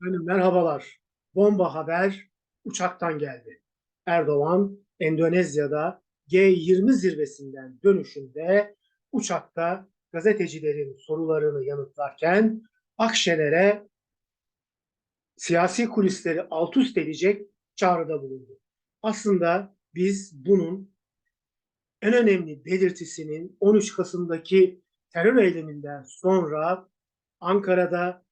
Efendim merhabalar. Bomba haber uçaktan geldi. Erdoğan Endonezya'da G20 zirvesinden dönüşünde uçakta gazetecilerin sorularını yanıtlarken Akşener'e siyasi kulisleri alt üst edecek çağrıda bulundu. Aslında biz bunun en önemli belirtisinin 13 Kasım'daki terör eyleminden sonra Ankara'da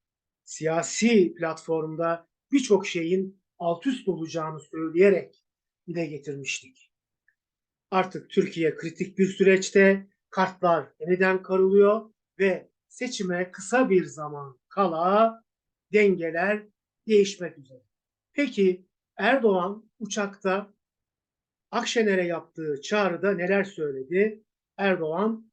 siyasi platformda birçok şeyin alt üst olacağını söyleyerek dile getirmiştik. Artık Türkiye kritik bir süreçte kartlar yeniden karılıyor ve seçime kısa bir zaman kala dengeler değişmek üzere. Peki Erdoğan uçakta Akşener'e yaptığı çağrıda neler söyledi? Erdoğan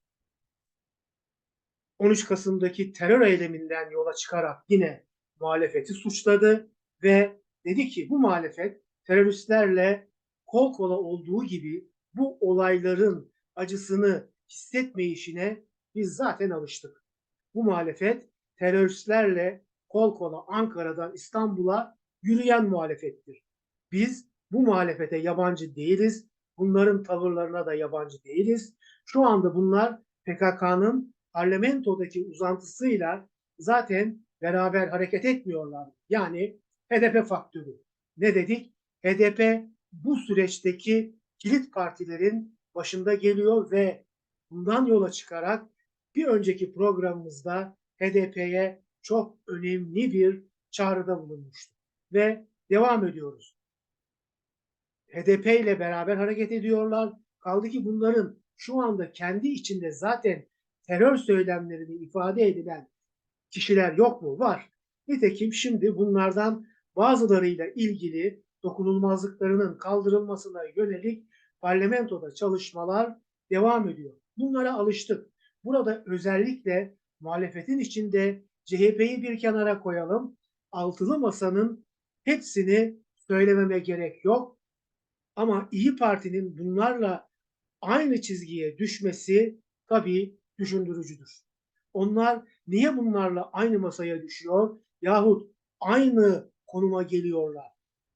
13 Kasım'daki terör eyleminden yola çıkarak yine muhalefeti suçladı ve dedi ki bu muhalefet teröristlerle kol kola olduğu gibi bu olayların acısını hissetmeyişine biz zaten alıştık. Bu muhalefet teröristlerle kol kola Ankara'dan İstanbul'a yürüyen muhalefettir. Biz bu muhalefete yabancı değiliz. Bunların tavırlarına da yabancı değiliz. Şu anda bunlar PKK'nın parlamentodaki uzantısıyla zaten beraber hareket etmiyorlar. Yani HDP faktörü. Ne dedik? HDP bu süreçteki kilit partilerin başında geliyor ve bundan yola çıkarak bir önceki programımızda HDP'ye çok önemli bir çağrıda bulunmuştu. Ve devam ediyoruz. HDP ile beraber hareket ediyorlar. Kaldı ki bunların şu anda kendi içinde zaten terör söylemlerini ifade edilen kişiler yok mu? Var. Nitekim şimdi bunlardan bazılarıyla ilgili dokunulmazlıklarının kaldırılmasına yönelik parlamentoda çalışmalar devam ediyor. Bunlara alıştık. Burada özellikle muhalefetin içinde CHP'yi bir kenara koyalım. Altılı masanın hepsini söylememe gerek yok. Ama İyi Parti'nin bunlarla aynı çizgiye düşmesi tabii düşündürücüdür. Onlar niye bunlarla aynı masaya düşüyor yahut aynı konuma geliyorlar?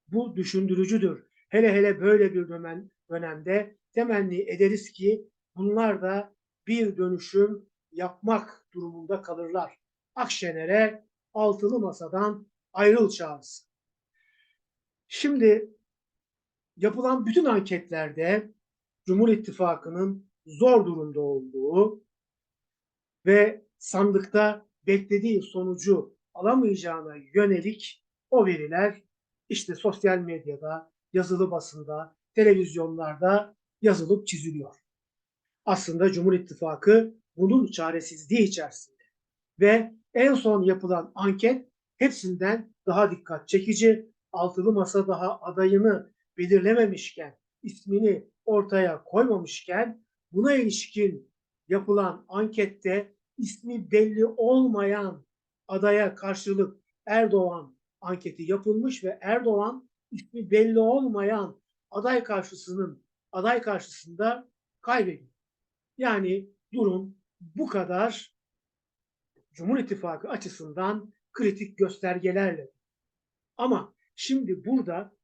Bu düşündürücüdür. Hele hele böyle bir dönem, dönemde temenni ederiz ki bunlar da bir dönüşüm yapmak durumunda kalırlar. Akşener'e altılı masadan ayrıl çağrısı. Şimdi yapılan bütün anketlerde Cumhur İttifakı'nın zor durumda olduğu ve sandıkta beklediği sonucu alamayacağına yönelik o veriler işte sosyal medyada, yazılı basında, televizyonlarda yazılıp çiziliyor. Aslında Cumhur İttifakı bunun çaresizliği içerisinde ve en son yapılan anket hepsinden daha dikkat çekici. Altılı masa daha adayını belirlememişken, ismini ortaya koymamışken buna ilişkin yapılan ankette ismi belli olmayan adaya karşılık Erdoğan anketi yapılmış ve Erdoğan ismi belli olmayan aday karşısının aday karşısında kaybediyor. Yani durum bu kadar Cumhur İttifakı açısından kritik göstergelerle. Ama şimdi burada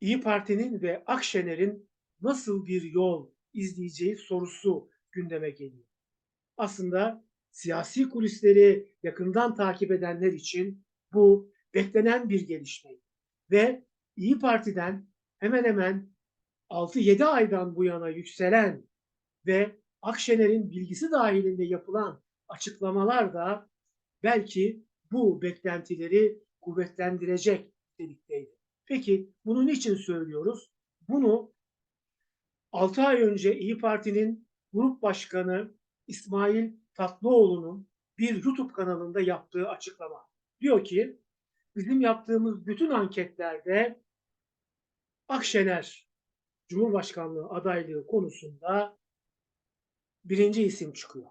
İyi Parti'nin ve Akşener'in nasıl bir yol izleyeceği sorusu gündeme geliyor. Aslında siyasi kulisleri yakından takip edenler için bu beklenen bir gelişme. Ve İyi Parti'den hemen hemen 6-7 aydan bu yana yükselen ve Akşener'in bilgisi dahilinde yapılan açıklamalar da belki bu beklentileri kuvvetlendirecek nitelikteydi. Peki bunu niçin söylüyoruz? Bunu 6 ay önce İyi Parti'nin grup başkanı İsmail Tatlıoğlu'nun bir YouTube kanalında yaptığı açıklama. Diyor ki bizim yaptığımız bütün anketlerde Akşener Cumhurbaşkanlığı adaylığı konusunda birinci isim çıkıyor.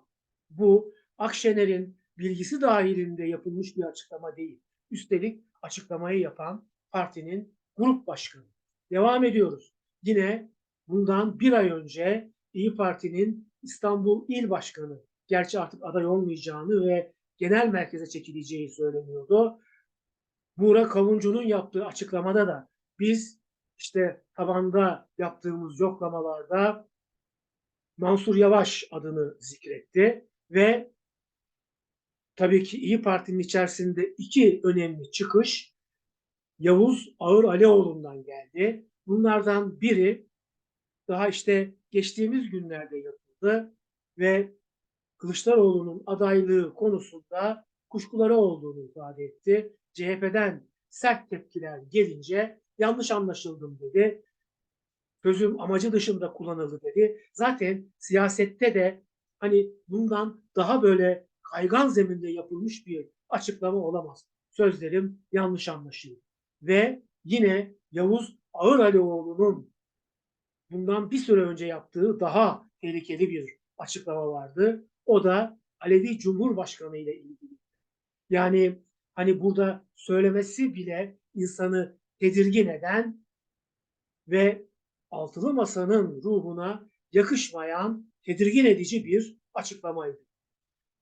Bu Akşener'in bilgisi dahilinde yapılmış bir açıklama değil. Üstelik açıklamayı yapan partinin grup başkanı. Devam ediyoruz. Yine bundan bir ay önce İyi Parti'nin İstanbul İl Başkanı, gerçi artık aday olmayacağını ve genel merkeze çekileceği söyleniyordu. Buğra Kavuncu'nun yaptığı açıklamada da biz işte tabanda yaptığımız yoklamalarda Mansur Yavaş adını zikretti ve tabii ki İyi Parti'nin içerisinde iki önemli çıkış Yavuz Ağır Alioğlu'ndan geldi. Bunlardan biri daha işte geçtiğimiz günlerde yapıldı ve Kılıçdaroğlu'nun adaylığı konusunda kuşkuları olduğunu ifade etti. CHP'den sert tepkiler gelince yanlış anlaşıldım dedi. Sözüm amacı dışında kullanıldı dedi. Zaten siyasette de hani bundan daha böyle kaygan zeminde yapılmış bir açıklama olamaz. Sözlerim yanlış anlaşıldı. Ve yine Yavuz Ağır Alioğlu'nun bundan bir süre önce yaptığı daha tehlikeli bir açıklama vardı. O da Alevi Cumhurbaşkanı ile ilgili. Yani hani burada söylemesi bile insanı tedirgin eden ve altılı masanın ruhuna yakışmayan, tedirgin edici bir açıklamaydı.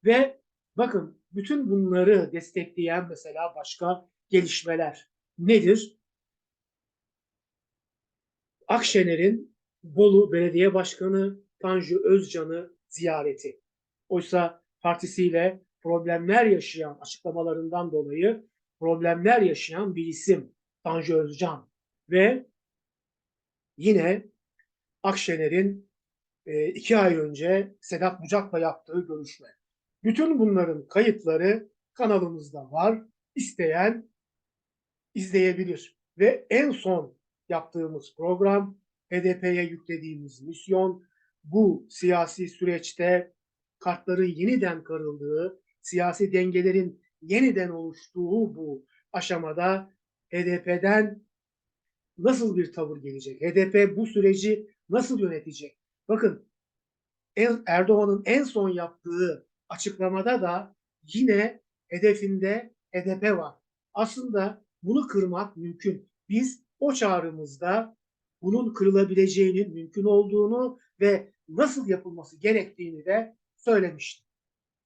Ve bakın bütün bunları destekleyen mesela başka gelişmeler nedir? Akşener'in Bolu Belediye Başkanı Tanju Özcan'ı ziyareti. Oysa partisiyle problemler yaşayan açıklamalarından dolayı problemler yaşayan bir isim Tanju Özcan ve yine Akşener'in e, iki ay önce Sedat Bucak'la yaptığı görüşme. Bütün bunların kayıtları kanalımızda var. İsteyen izleyebilir. Ve en son yaptığımız program HDP'ye yüklediğimiz misyon bu siyasi süreçte kartların yeniden karıldığı, siyasi dengelerin yeniden oluştuğu bu aşamada HDP'den nasıl bir tavır gelecek? HDP bu süreci nasıl yönetecek? Bakın Erdoğan'ın en son yaptığı açıklamada da yine hedefinde HDP var. Aslında bunu kırmak mümkün. Biz o çağrımızda bunun kırılabileceğinin mümkün olduğunu ve nasıl yapılması gerektiğini de söylemiştim.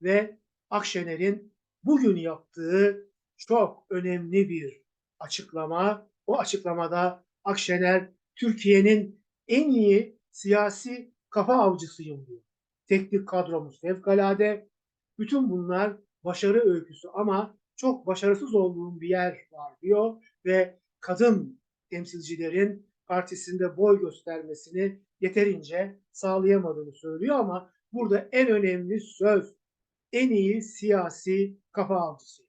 Ve Akşener'in bugün yaptığı çok önemli bir açıklama. O açıklamada Akşener Türkiye'nin en iyi siyasi kafa avcısıyım diyor. Teknik kadromuz fevkalade. Bütün bunlar başarı öyküsü ama çok başarısız olduğum bir yer var diyor ve kadın temsilcilerin partisinde boy göstermesini yeterince sağlayamadığını söylüyor ama burada en önemli söz en iyi siyasi kafa avcısı.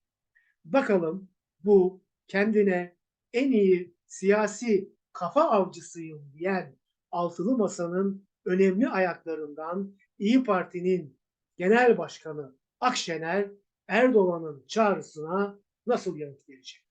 Bakalım bu kendine en iyi siyasi kafa avcısıyım diyen altılı masanın önemli ayaklarından İyi Parti'nin genel başkanı Akşener Erdoğan'ın çağrısına nasıl yanıt verecek?